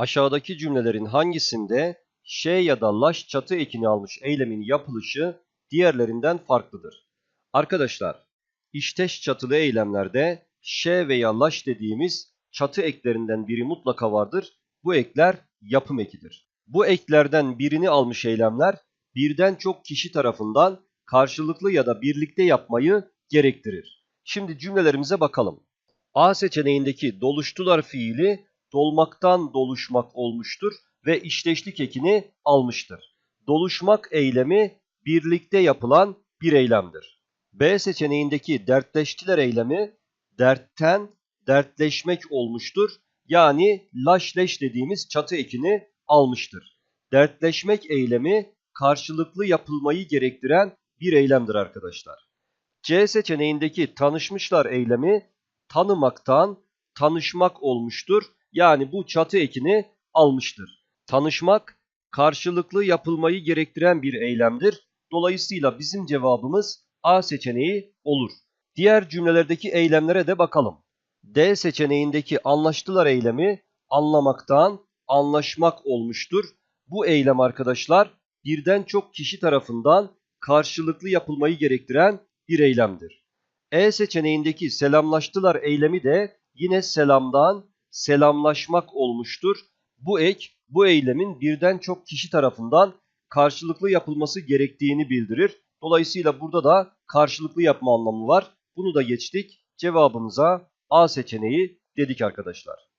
Aşağıdaki cümlelerin hangisinde ş ya da laş çatı ekini almış eylemin yapılışı diğerlerinden farklıdır? Arkadaşlar, işteş çatılı eylemlerde ş veya laş dediğimiz çatı eklerinden biri mutlaka vardır. Bu ekler yapım ekidir. Bu eklerden birini almış eylemler birden çok kişi tarafından karşılıklı ya da birlikte yapmayı gerektirir. Şimdi cümlelerimize bakalım. A seçeneğindeki doluştular fiili dolmaktan doluşmak olmuştur ve işteşlik ekini almıştır. Doluşmak eylemi birlikte yapılan bir eylemdir. B seçeneğindeki dertleştiler eylemi dertten dertleşmek olmuştur. Yani laşleş dediğimiz çatı ekini almıştır. Dertleşmek eylemi karşılıklı yapılmayı gerektiren bir eylemdir arkadaşlar. C seçeneğindeki tanışmışlar eylemi tanımaktan tanışmak olmuştur. Yani bu çatı ekini almıştır. Tanışmak karşılıklı yapılmayı gerektiren bir eylemdir. Dolayısıyla bizim cevabımız A seçeneği olur. Diğer cümlelerdeki eylemlere de bakalım. D seçeneğindeki anlaştılar eylemi anlamaktan anlaşmak olmuştur. Bu eylem arkadaşlar birden çok kişi tarafından karşılıklı yapılmayı gerektiren bir eylemdir. E seçeneğindeki selamlaştılar eylemi de yine selamdan selamlaşmak olmuştur. Bu ek bu eylemin birden çok kişi tarafından karşılıklı yapılması gerektiğini bildirir. Dolayısıyla burada da karşılıklı yapma anlamı var. Bunu da geçtik. Cevabımıza A seçeneği dedik arkadaşlar.